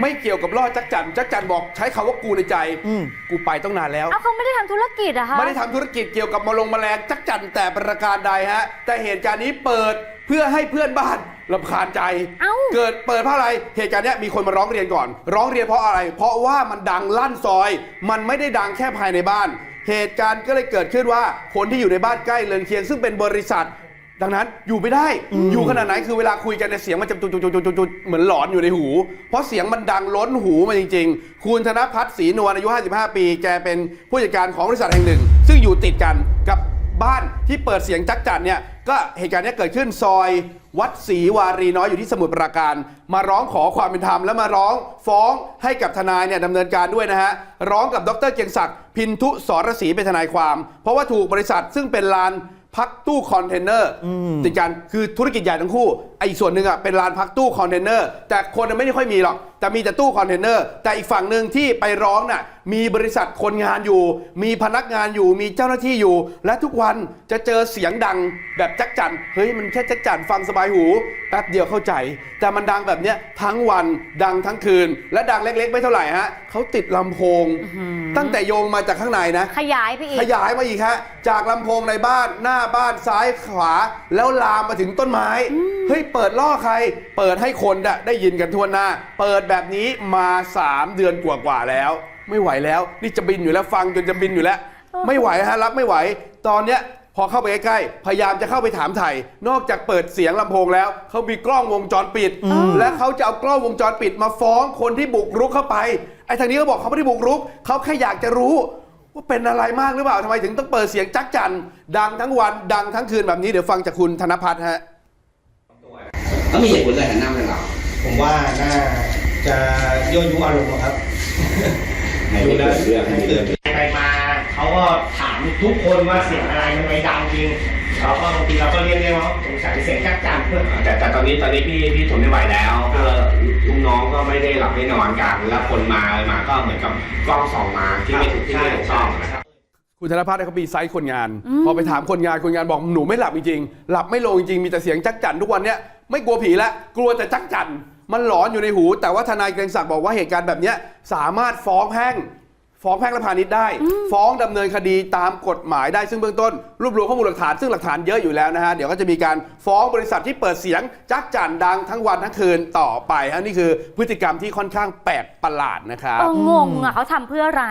ไม่เกี่ยวกับล่อจักจันจักจันบอกใช้คำว่ากูในใจอืมกูไปต้องนานแล้ว เอาเขาไม่ได้ทำธุรกิจอะคะไม่ได้ทำธุรกิจเกี่ยวกับมะลงแมลงจักจันแต่ประการใดฮะ แต่เหตุการณ์นี้เปิดเพื่อให้เพื่อนบ้านลำคาญใจ เอ้า เกิดเปิดเพราะอะไร เหตุการณ์เนี้ยมีคนมาร้องเรียนก่อน ร้องเรียนเพราะอะไร เพราะว่ามันดังลั่นซอย มันไม่ได้ดังแค่ภายในบ้าน เหตุการณ์ก็เลยเกิดขึ้นว่าคนที่อยู่ในบ้านใกล้เรือนเคียงซึ่งเป็นบริษัท ดังนั้นอยู่ไม่ได้อยู่ขนาดไหนคือเวลาคุยกันในยเสียงมันจะจุดจุดจุดจุดจุดเหมือนหลอนอยู่ในหู เพราะเสียงมันดังล้นหูมาจริง ๆ คุณธนพัฒน์ศรีนวลอายุ 55 ปี แกเป็นผู้จัดการของบริษัทแห่งหนึ่ง ซึ่งอยู่ติดกันกับบ้านที่เปิดเสียงจักจันเนี่ย ก็เหตุการณ์เนี้ยเกิดขึ้นซอย วัดศรีวารีน้อยอยู่ที่สมุทรปราการ มาร้องขอความเป็นธรรมและมาร้องฟ้องให้กับทนายเนี่ยดำเนินการด้วยนะฮะ ร้องกับดรเกียงศักดิ์พินทุสรศรีเป็นทนายความ เพราะว่าถูกบริษัทซึ่งเป็นลาน พักตู้คอนเทนเนอร์ติดกันคือธุรกิจใหญ่ทั้งคู่ไอ้อีกส่วนหนึ่งอะเป็นลานพักตู้คอนเทนเนอร์แต่คนน่ะไม่ได้ค่อยมีหรอก แต่มีแต่ตู้คอนเทนเนอร์แต่อีกฝั่งหนึ่งที่ไปร้องน่ะมีบริษัทคนงานอยู่ มีพนักงานอยู่ มีเจ้าหน้าที่อยู่ และทุกวันจะเจอเสียงดังแบบจักจันเฮ้ยมันแค่จักจันฟังสบายหูแป๊บเดียวเข้าใจ แต่มันดังแบบเนี้ยทั้งวันดังทั้งคืน และดังเล็กๆ ไม่เท่าไหร่ฮะเขาติดลำโพง ตั้งแต่โยงมาจากข้างในนะ ขยายไปอีกขยายมาอีกฮะจากลำโพงในบ้านหน้าบ้านซ้ายขวา แล้วลามมาถึงต้นไม้ เฮ้ย เปิดล่อใคร เปิดให้คนน่ะได้ยินกันทั่วหน้า เปิดแบบนี้มา 3 เดือนกว่าๆแล้ว ไม่ไหวแล้ว นี่จะบินอยู่แล้วฟังจนจะบินอยู่แล้ว ไม่ไหวฮะรับไม่ไหว ตอนเนี้ยพอเข้าไปใกล้ๆ พยายามจะเข้าไปถามไถ่นอกจากเปิดเสียงลำโพงแล้ว เขามีกล้องวงจรปิด และเขาจะเอากล้องวงจรปิดมาฟ้องคนที่บุกรุกเข้าไป ไอ้ทางนี้เขาบอกเขาไม่ได้บุกรุก เขาแค่อยากจะรู้ ว่าเป็นอะไรมากหรือเปล่าทำไมถึงต้องเปิดเสียงจักจันดังทั้งวันดังทั้งคืนแบบนี้เดี๋ยวฟังจากคุณธนพัฒน์ฮะแล้วมีเหตุผลอะไรหันหน้ามาทางเราผมว่าน่าจะยั่วยุอารมณ์อะครับให้ไม่เกิดเรื่องให้ไม่เกิดไปมาเขาก็ถามทุกคนว่าเสียงอะไรทำไมดังจริง เราก็บางทีเราก็เรียกเรียกว่าสงสัยเสียงจักจันเพื่อนแต่แต่ตอนนี้ตอนนี้พี่พี่ทนไม่ไหวแล้วเพื่อลูกน้องก็ไม่ได้หลับไม่นอนกัน แล้วคนมามาก็เหมือนกับกล้องส่องมาที่ไม่ถูกที่ไม่ถูกต้องนะครับคุณธนพัฒน์เนี่ยเขามีไซต์คนงาน พอไปถามคนงานคนงานบอกหนูไม่หลับจริงๆหลับไม่ลงจริงๆมีแต่เสียงจักจันทุกวันเนี้ยไม่กลัวผีละกลัวแต่จักจันมันหลอนอยู่ในหู แต่ว่าทนายเกรงศักดิ์บอกว่าเหตุการณ์แบบเนี้ยสามารถฟ้องแพ่ง ฟ้องแพ่งและพาณิชย์ได้ ฟ้องดำเนินคดีตามกฎหมายได้ซึ่งเบื้องต้น รวบรวมข้อมูลหลักฐานซึ่งหลักฐานเยอะอยู่แล้วนะฮะ เดี๋ยวก็จะมีการฟ้องบริษัทที่เปิดเสียง จักจันดังทั้งวันทั้งคืนต่อไปฮะนี่คือพฤติกรรมที่ค่อนข้างแปลกประหลาดนะครับเอองงอะเขาทำเพื่ออะไร